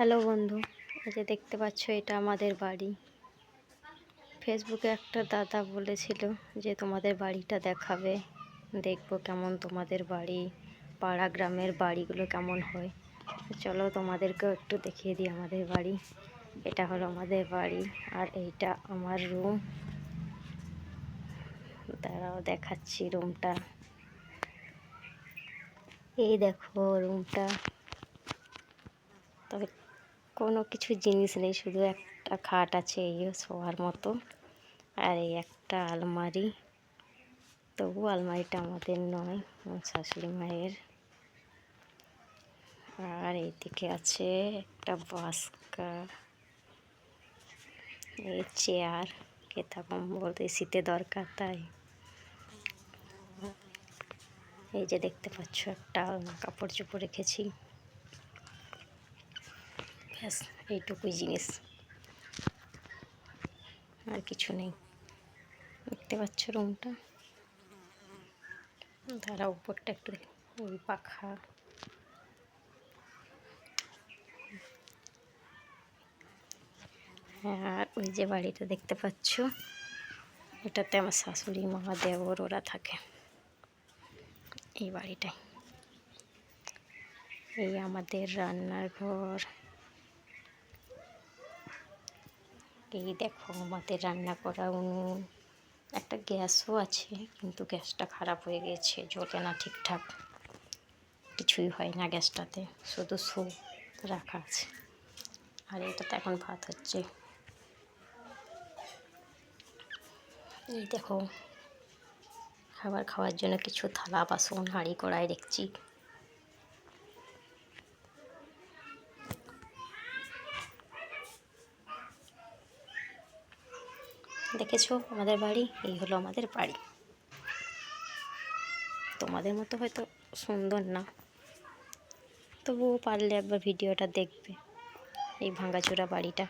Hello বন্ধু, এই যে দেখতে পাচ্ছ এটা আমাদের বাড়ি। ফেসবুকে একটা দাদা বলেছিল যে তোমাদের বাড়িটা দেখাবে, দেখব কেমন তোমাদের বাড়ি, পাড়া গ্রামের বাড়িগুলো কেমন হয়। চলো তোমাদেরকেও একটু দেখিয়ে দিই আমাদের বাড়ি। এটা হলো আমাদের বাড়ি আর এইটা আমার রুম দাঁড়াও দেখাচ্ছি রুমটা এই দেখো রুমটা কোনো কিছু জিনিস নেই, শুধু একটা খাট আছে এই শোয়ার মতো আর এই একটা আলমারি। তবু আলমারিটা আমাদের নয়, আমার শাশুড়ি মায়ের। আর এইদিকে আছে একটা বাস্কা, এই চেয়ার কেতা কম্বল এই শীতে দরকার তাই। এই যে দেখতে পাচ্ছ একটা কাপড় চোপড় রেখেছি। ব্যাস, এইটুকুই জিনিস। আর কিছু নেই। দেখতে পাচ্ছ রুমটা তারা উপরটা একটু ওই পাখা। আর ওই যে বাড়িটা দেখতে পাচ্ছ এটাতে আমার শাশুড়ি মা দেওর ওরা থাকে। এই বাড়িটাই এই আমাদের রান্নার ঘর। এই দেখো আমাদের রান্না করা উনুন। একটা গ্যাসও আছে, কিন্তু গ্যাসটা খারাপ হয়ে গেছে, জ্বলে না ঠিকঠাক। কিছুই হয় না গ্যাসটাতে, শুধু স্যুপ রাখা আছে। আর এটাতে এখন ভাত হচ্ছে। এই দেখো, খাবার খাওয়ার জন্য কিছু থালা, বাসন, হাঁড়ি, কড়াই দেখছি দেখেছ? আমাদের বাড়ি, এই হলো আমাদের বাড়ি। তোমাদের মতো হয়তো সুন্দর না। তবুও পারলে একবার ভিডিওটা দেখবে, এই ভাঙাচোরা বাড়িটা।